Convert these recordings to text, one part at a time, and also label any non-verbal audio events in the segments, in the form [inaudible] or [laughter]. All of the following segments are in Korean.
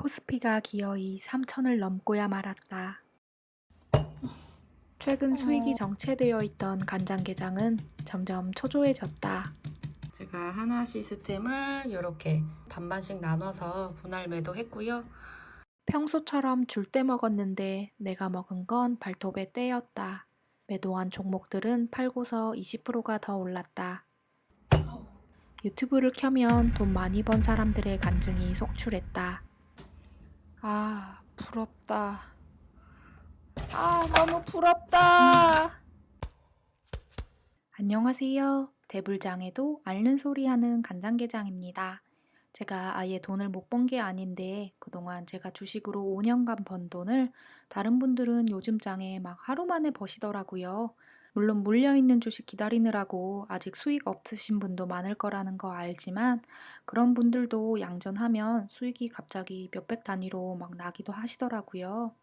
코스피가 기어이 3천을 넘고야 말았다. 최근 수익이 정체되어 있던 간장게장은 점점 초조해졌다. 제가 하나 시스템을 이렇게 반반씩 나눠서 분할 매도했고요. 평소처럼 줄 때 먹었는데 내가 먹은 건 발톱의 때였다. 매도한 종목들은 팔고서 20%가 더 올랐다. 유튜브를 켜면 돈 많이 번 사람들의 간증이 속출했다. 아, 부럽다. 아, 너무 부럽다. 안녕하세요. 대불장에도 앓는 소리 하는 간장게장입니다. 제가 아예 돈을 못 번 게 아닌데 그동안 제가 주식으로 5년간 번 돈을 다른 분들은 요즘 장에 막 하루 만에 버시더라고요. 물론 물려있는 주식 기다리느라고 아직 수익 없으신 분도 많을 거라는 거 알지만 그런 분들도 양전하면 수익이 갑자기 몇백 단위로 막 나기도 하시더라고요.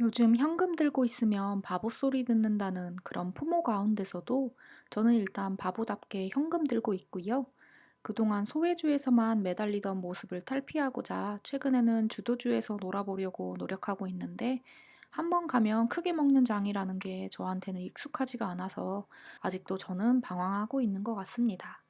요즘 현금 들고 있으면 바보 소리 듣는다는 그런 포모 가운데서도 저는 일단 바보답게 현금 들고 있고요. 그동안 소외주에서만 매달리던 모습을 탈피하고자 최근에는 주도주에서 놀아보려고 노력하고 있는데 한번 가면 크게 먹는 장이라는 게 저한테는 익숙하지가 않아서 아직도 저는 방황하고 있는 것 같습니다.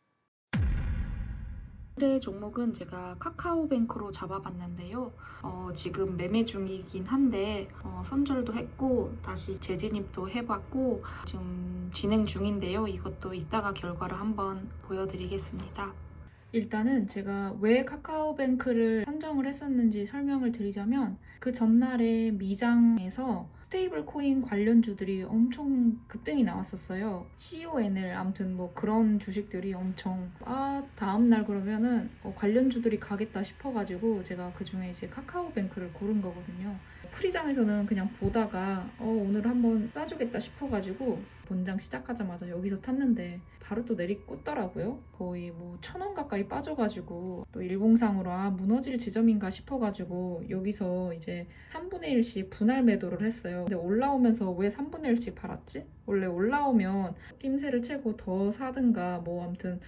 오늘의 종목은 제가 카카오뱅크로 잡아봤는데요. 어, 지금 매매 중이긴 한데 어, 손절도 했고 다시 재진입도 해봤고 지금 진행 중인데요. 이것도 이따가 결과를 한번 보여드리겠습니다. 일단은 제가 왜 카카오뱅크를 선정을 했었는지 설명을 드리자면 그 전날에 미장에서 스테이블 코인 관련주들이 엄청 급등이 나왔었어요. CON을 아무튼 뭐 그런 주식들이 엄청 아 다음날 그러면은 어, 관련주들이 가겠다 싶어가지고 제가 그 중에 이제 카카오뱅크를 고른 거거든요. 프리장에서는 그냥 보다가 어 오늘 한번 쏴주겠다 싶어가지고 본장 시작하자마자 여기서 탔는데 바로 또 내리꽂더라고요. 거의 뭐 천 원 가까이 빠져가지고 또 일봉상으로 아 무너질 지점인가 싶어가지고 여기서 이제 3분의 1씩 분할 매도를 했어요. 근데 올라오면서 왜 3분의 1씩 팔았지? 원래 올라오면 낌새를 채고 더 사든가 뭐 아무튼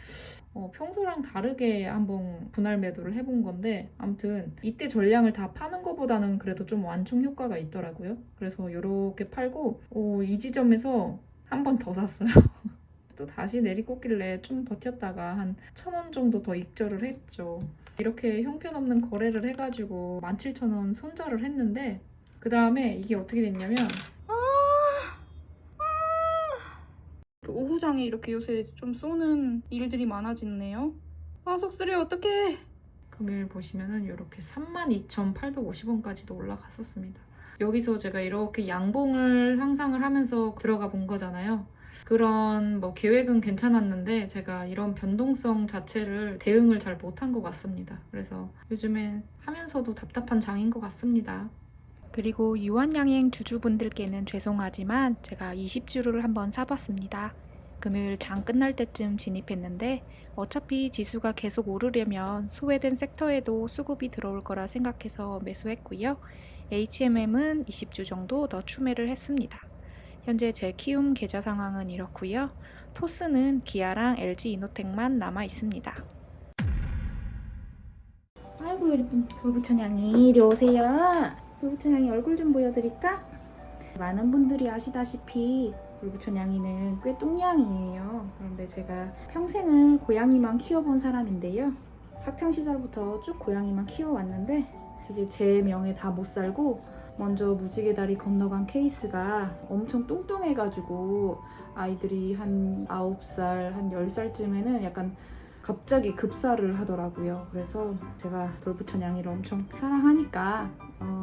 어, 평소랑 다르게 한번 분할 매도를 해본 건데 아무튼 이때 전량을 다 파는 것보다는 그래도 좀 완충 효과가 있더라고요. 그래서 이렇게 팔고 어, 이 지점에서 한 번 더 샀어요. [laughs] 또 다시 내리꽂길래 좀 버텼다가 한 천 원 정도 더 익절을 했죠. 이렇게 형편없는 거래를 해가지고 17,000원 손절을 했는데 그 다음에 이게 어떻게 됐냐면 그 오후장에 이렇게 요새 좀 쏘는 일들이 많아졌네요. 아 속쓰리 어떡해. 금요일 보시면은 이렇게 32,850원까지도 올라갔었습니다. 여기서 제가 이렇게 양봉을 상상을 하면서 들어가 본 거잖아요. 그런 뭐 계획은 괜찮았는데 제가 이런 변동성 자체를 대응을 잘 못한 것 같습니다. 그래서 요즘에 하면서도 답답한 장인 것 같습니다. 그리고 유한양행 주주분들께는 죄송하지만 제가 20주를 한번 사봤습니다. 금요일 장 끝날 때쯤 진입했는데 어차피 지수가 계속 오르려면 소외된 섹터에도 수급이 들어올 거라 생각해서 매수했고요. HMM은 20주 정도 더 추매를 했습니다. 현재 제 키움 계좌 상황은 이렇고요. 토스는 기아랑 LG 이노텍만 남아 있습니다. 아이고 예쁜 돌부천양이 이리 오세요. 돌부천양이 얼굴 좀 보여드릴까? 많은 분들이 아시다시피 돌부천양이는 꽤 똥냥이에요. 그런데 제가 평생을 고양이만 키워본 사람인데요. 학창 시절부터 쭉 고양이만 키워왔는데 이제 제 명에 다 못 살고 먼저 무지개 다리 건너간 케이스가 엄청 뚱뚱해가지고 아이들이 한 9살, 한 10살쯤에는 약간 갑자기 급사를 하더라고요. 그래서 제가 돌부천 양이를 엄청 사랑하니까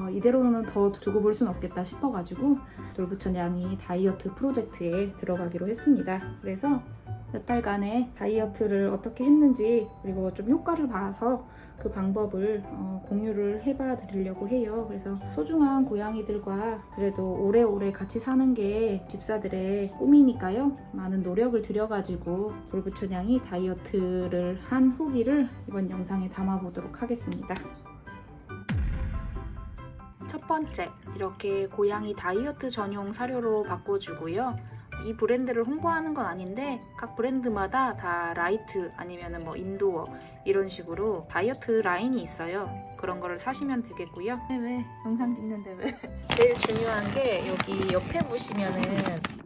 어, 이대로는 더 두고 볼순 없겠다 싶어가지고 돌부천 양이 다이어트 프로젝트에 들어가기로 했습니다. 그래서 몇 달간의 다이어트를 어떻게 했는지 그리고 좀 효과를 봐서 그 방법을 어, 공유를 해봐 드리려고 해요. 그래서 소중한 고양이들과 그래도 오래오래 같이 사는 게 집사들의 꿈이니까요. 많은 노력을 들여가지고 돌부천양이 다이어트를 한 후기를 이번 영상에 담아보도록 하겠습니다. 첫 번째, 이렇게 고양이 다이어트 전용 사료로 바꿔주고요. 이 브랜드를 홍보하는 건 아닌데 각 브랜드마다 다 라이트 아니면은 뭐 인도어 이런 식으로 다이어트 라인이 있어요. 그런 거를 사시면 되겠고요. 왜, 왜? 영상 찍는데 왜? [laughs] 제일 중요한 게 여기 옆에 보시면은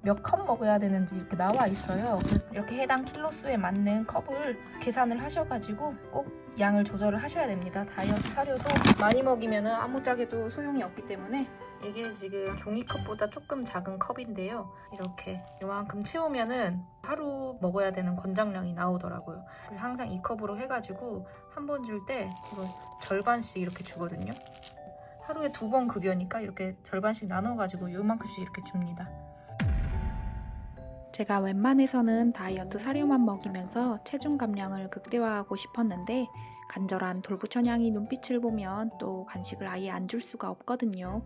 몇 컵 먹어야 되는지 이렇게 나와 있어요. 그래서 이렇게 해당 킬로 수에 맞는 컵을 계산을 하셔가지고 꼭 양을 조절을 하셔야 됩니다. 다이어트 사료도 많이 먹이면은 아무짝에도 소용이 없기 때문에 이게 지금 종이컵보다 조금 작은 컵인데요. 이렇게 이만큼 채우면은 하루 먹어야 되는 권장량이 나오더라고요. 그래서 항상 이 컵으로 해가지고 한 번 줄 때 이걸 절반씩 이렇게 주거든요. 하루에 두 번 급여니까 이렇게 절반씩 나눠가지고 요만큼씩 이렇게 줍니다. 제가 웬만해서는 다이어트 사료만 먹이면서 체중 감량을 극대화하고 싶었는데 간절한 돌부처냥이 눈빛을 보면 또 간식을 아예 안 줄 수가 없거든요.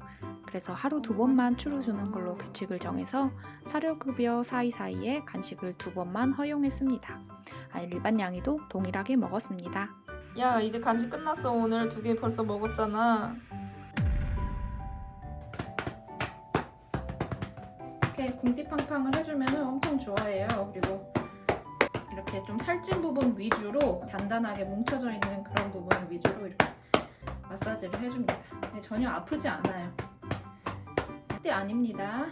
그래서 하루 두 번만 추루 주는 걸로 규칙을 정해서 사료급여 사이사이에 간식을 두 번만 허용했습니다. 아, 일반 양이도 동일하게 먹었습니다. 야 이제 간식 끝났어 오늘 두 개 벌써 먹었잖아. 이렇게 궁디팡팡을 해주면 엄청 좋아해요. 그리고 이렇게 좀 살찐 부분 위주로 단단하게 뭉쳐져 있는 그런 부분 위주로 이렇게 마사지를 해줍니다. 전혀 아프지 않아요. 절대 아닙니다.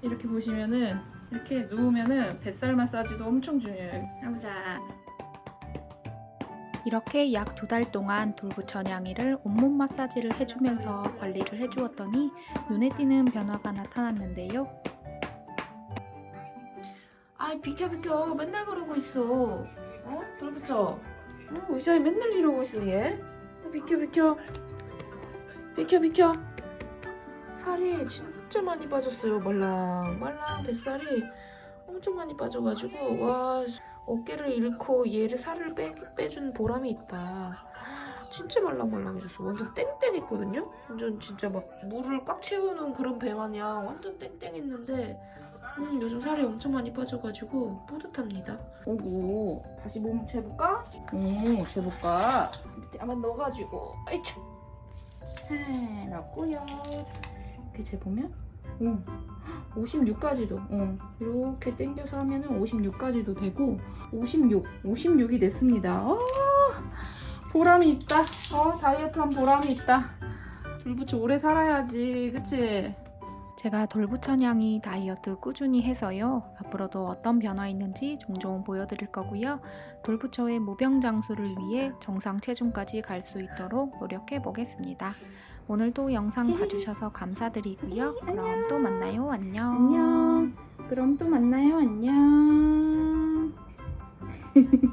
이렇게 보시면은 이렇게 누우면은 뱃살 마사지도 엄청 중요해요. 해보자. 이렇게 약 두 달 동안 돌부처냥이를 온몸 마사지를 해주면서 관리를 해주었더니 눈에 띄는 변화가 나타났는데요. 아이 비켜 비켜 맨날 그러고 있어. 어? 돌부처. 어, 의자에 맨날 이러고 있어 얘. 어, 비켜 비켜. 비켜 비켜. 살이 진짜 많이 빠졌어요. 말랑 말랑 뱃살이 엄청 많이 빠져가지고 와 어깨를 잃고 얘를 살을 빼, 빼준 보람이 있다. 진짜 말랑말랑해졌어. 완전 땡땡했거든요. 완전 진짜 막 물을 꽉 채우는 그런 배 마냥 완전 땡땡했는데 음, 요즘 살이 엄청 많이 빠져가지고 뿌듯합니다. 오고 다시 몸 재볼까? 응, 재볼까? 밑에 한번 넣어가지고 아이차 해 넣고요. 이렇게 재보면 오 56까지도 어, 이렇게 당겨서 하면 은 56까지도 되고 56, 56이 됐습니다. 어, 보람이 있다. 어, 다이어트한 보람이 있다. 돌부처 오래 살아야지, 그치? 제가 돌부처냥이 다이어트 꾸준히 해서요. 앞으로도 어떤 변화 있는지 종종 보여드릴 거고요. 돌부처의 무병장수를 위해 정상 체중까지 갈 수 있도록 노력해 보겠습니다. 오늘도 영상 봐주셔서 감사드리고요. 그럼 또 만나요. 안녕. 안녕. 그럼 또 만나요. 안녕. [laughs]